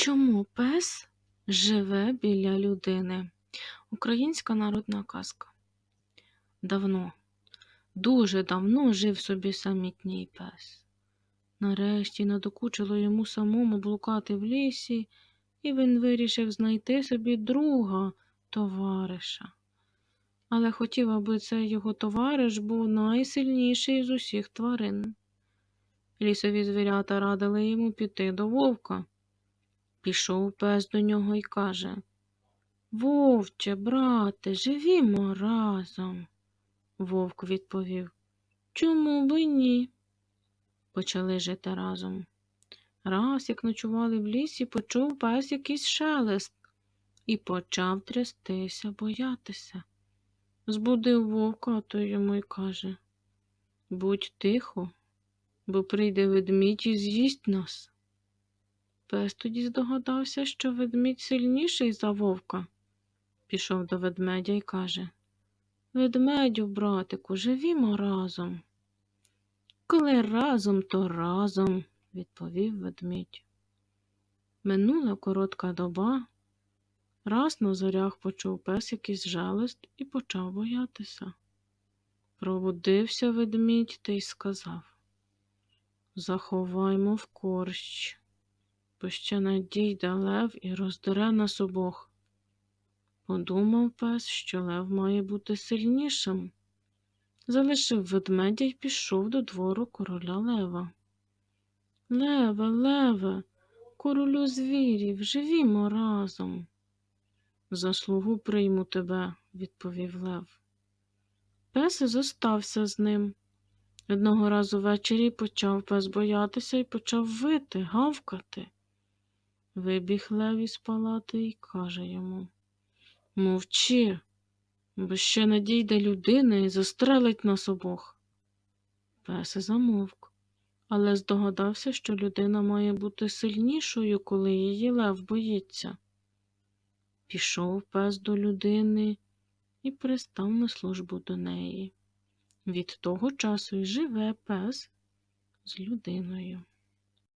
Чому пес живе біля людини? Українська народна казка. Давно, дуже давно жив собі самітній пес. Нарешті надокучило йому самому блукати в лісі, і він вирішив знайти собі друга, товариша. Але хотів, аби цей його товариш був найсильніший з усіх тварин. Лісові звірята радили йому піти до вовка. Пішов пес до нього і каже Вовче, брате, живімо разом. Вовк відповів Чому би ні? Почали жити разом. Раз, як ночували в лісі, почув пес якийсь шелест і почав трястися, боятися. Збудив вовка, а той йому й каже Будь тихо, бо прийде ведмідь і з'їсть нас. Пес тоді здогадався, що ведмідь сильніший за вовка. Пішов до ведмедя і каже Ведмедю, братику, живімо разом. Коли разом, то разом, відповів ведмідь. Минула коротка доба. Раз на зорях почув пес якийсь жалост і почав боятися. Пробудився ведмідь та й сказав Заховаймо в корщ бо ще надійде лев і роздере нас обох. Подумав пес, що лев має бути сильнішим. Залишив ведмедя й пішов до двору короля лева. Леве, леве, королю звірів, живімо разом. Заслугу прийму тебе, відповів лев. Пес зостався з ним. Одного разу ввечері почав пес боятися і почав вити, гавкати. Вибіг Лев із палати і каже йому Мовчи, бо ще надійде людина і застрелить нас обох. Пес замовк, але здогадався, що людина має бути сильнішою, коли її лев боїться. Пішов пес до людини і пристав на службу до неї. Від того часу й живе пес з людиною.